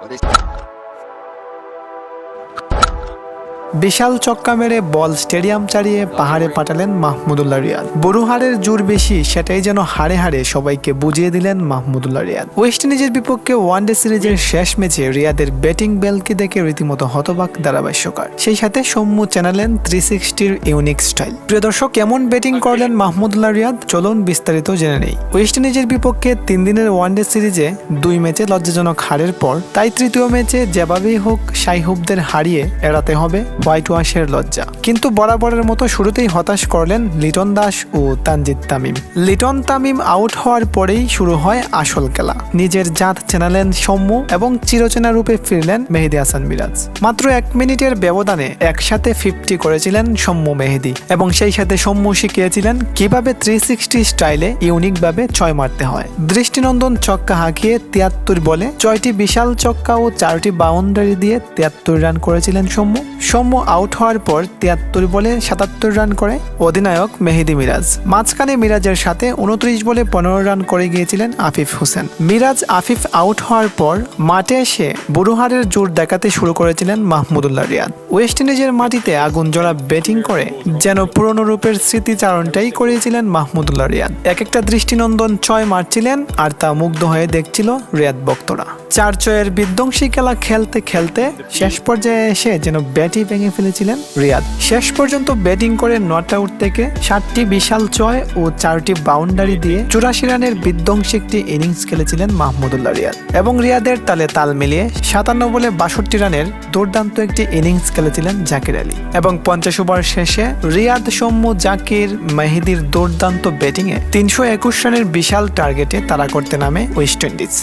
What is বিশাল চক্কা মেরে বল stadium চালিয়ে পাহাড়ে পাঠালেন মাহমুদুল্লাহ রিয়াদ। বড়ুহারের জোর বেশি, সেটাই যেন হারে হারে সবাইকে বুঝিয়ে দিলেন মাহমুদুল্লাহ রিয়াদ। ওয়েস্ট ইন্ডিজের বিপক্ষে ওয়ানডে সিরিজের শেষ ম্যাচে রিয়াদের ব্যাটিং বেলকে দেখে রীতিমতো হতবাক ধারাভাষ্যকার। সেই সাথে সৌম্য চ্যানেলেন থ্রি সিক্সটির ইউনিক স্টাইল। প্রিয় দর্শক, কেমন ব্যাটিং করলেন মাহমুদুল্লাহ রিয়াদ? চলুন বিস্তারিত জেনে নেই। ওয়েস্ট ইন্ডিজের বিপক্ষে তিন দিনের ওয়ানডে সিরিজে দুই ম্যাচে লজ্জাজনক হারের পর, তাই তৃতীয় ম্যাচে যেভাবেই হোক সাইহুবদের হারিয়ে এড়াতে হবে হোয়াইট ওয়াশের লজ্জা। কিন্তু বরাবরের মতো শুরুতেই হতাশ করলেন লিটন দাস ও তানজিদ তামিম। লিটন তামিম আউট হওয়ার পরেই শুরু হয় আসল খেলা। নিজের জাত চেনালেন সৌম্য এবং চিরচেনা রূপে ফিরলেন মেহেদি হাসান মিরাজ। মাত্র এক মিনিটের ব্যবধানে একসাথে ফিফটি করেছিলেন সৌম্য মেহেদি এবং সেই সাথে সৌম্য শিখিয়েছিলেন কীভাবে থ্রি সিক্সটি স্টাইলে ইউনিকভাবে ছয় মারতে হয়। দৃষ্টিনন্দন ছক্কা হাঁকিয়ে তিয়াত্তর বলে ছয়টি বিশাল ছক্কা ও চারটি বাউন্ডারি দিয়ে তিয়াত্তর রান করেছিলেন সৌম্য। সৌম্য আউট হওয়ার পর তিয়াত্তর বলে সাতাত্তর রান করে অধিনায়ক মেহেদি মিরাজ। মাঝখানে মিরাজের সাথে উনত্রিশ বলে পনেরো রান করে গিয়েছিলেন আফিফ হোসেন। মিরাজ আফিফ আউট হওয়ার পর মাঠে এসে বুড়োহারের জোর দেখাতে শুরু করেছিলেন মাহমুদুল্লাহ রিয়াদ। ওয়েস্ট ইন্ডিজের মাটিতে আগুন জোড়া ব্যাটিং করে যেন পুরনো রূপের স্মৃতিচারণটাই করিয়েছিলেন মাহমুদুল্লাহ রিয়াদ। এক একটা দৃষ্টিনন্দন ছয় মারছিলেন আর তা মুগ্ধ হয়ে দেখছিল রিয়াদ ভক্তরা। চার ছয়ের বিধ্বংসী খেলা খেলতে খেলতে শেষ পর্যায়ে এসে যেন ব্যাটই ভেঙে ফেলেছিলেন রিয়াদ। শেষ পর্যন্ত ব্যাটিং করে নট আউট থেকে সাতটি বিশাল ছয় ও চারটি বাউন্ডারি দিয়ে চুরাশি রানের বিধ্বংসী একটি ইনিংস খেলেছিলেন মাহমুদুল্লাহ রিয়াদ। এবং রিয়াদের তালে তাল মিলিয়ে সাতান্ন বলে বাষট্টি রানের দুর্দান্ত একটি ইনিংস খেলেছিলেন জাকির আলী। এবং পঞ্চাশ ওভার শেষে রিয়াদ সৌম্য জাকির মেহেদির দুর্দান্ত ব্যাটিংয়ে তিনশো একুশ রানের বিশাল টার্গেটে তারা করতে নামে ওয়েস্ট ইন্ডিজ।